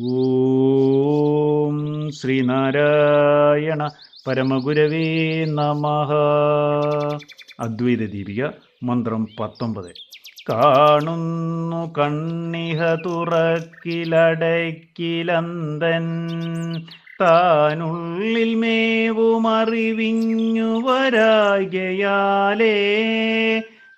ഓം ശ്രീനാരായണ പരമഗുരവേ നമ. അദ്വൈത ദീപിക മന്ത്രം പത്തൊമ്പത്. കാണുന്നു കണ്ണിഹ തുറക്കിലടക്കിലന്തൻ താനുള്ളിൽ മേവുമറിവിഞ്ഞു വരാകയാലേ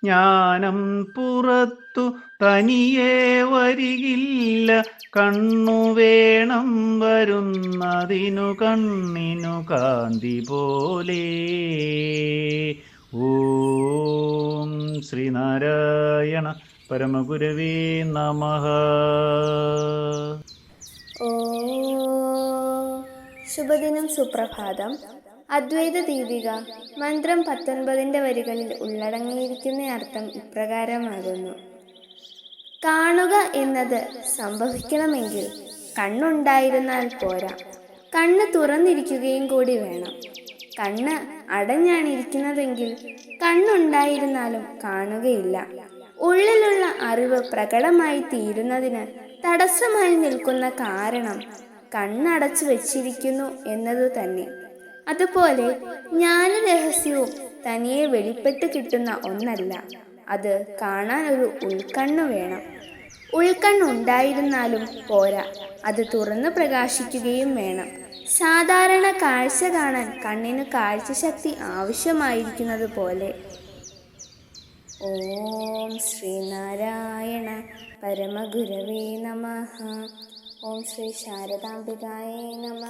ജ്ഞാനം പുറത്തു തനിയെ വരികില്ല. കണ്ണു വേണം വരുന്നതിനു കണ്ണിനു കാന്തി പോലെ. ഓം ശ്രീനാരായണ പരമഗുരവേ നമ. ശുഭദിനം സുപ്രഭാതം. അദ്വൈത ദീപിക. മന്ത്രം പത്തൊൻപതിന്റെ വരികളിൽ ഉള്ളടങ്ങിയിരിക്കുന്ന അർത്ഥം ഇപ്രകാരമാകുന്നു. കാണുക എന്നത് സംഭവിക്കണമെങ്കിൽ കണ്ണുണ്ടായിരുന്നാൽ പോരാ. കണ്ണ് തുറന്നിരിക്കുകയും കൂടി വേണം. കണ്ണ് അടഞ്ഞാണ് ഇരിക്കുന്നതെങ്കിൽ കണ്ണുണ്ടായിരുന്നാലും കാണുകയില്ല. ഉള്ളിലുള്ള അറിവ് പ്രകടമായി തീരുന്നതിന് തടസ്സമായി നിൽക്കുന്ന കാരണം കണ്ണടച്ചു വച്ചിരിക്കുന്നു എന്നത് തന്നെ. അതുപോലെ ജ്ഞാന രഹസ്യവും തനിയെ വെളിപ്പെട്ട് കിട്ടുന്ന ഒന്നല്ല. അത് കാണാൻ ഒരു ഉൾക്കണ്ണ് വേണം. ഉൾക്കണ്ണുണ്ടായിരുന്നാലും പോരാ. അത് തുറന്നു പ്രകാശിക്കുകയും വേണം. സാധാരണ കാഴ്ച കാണാൻ കണ്ണിന് കാഴ്ചശക്തി ആവശ്യമായിരിക്കുന്നത് പോലെ. ഓം ശ്രീനാരായണ പരമഗുരവേ നമ ഓം ശ്രീ ശാരദാംബികായേ നമ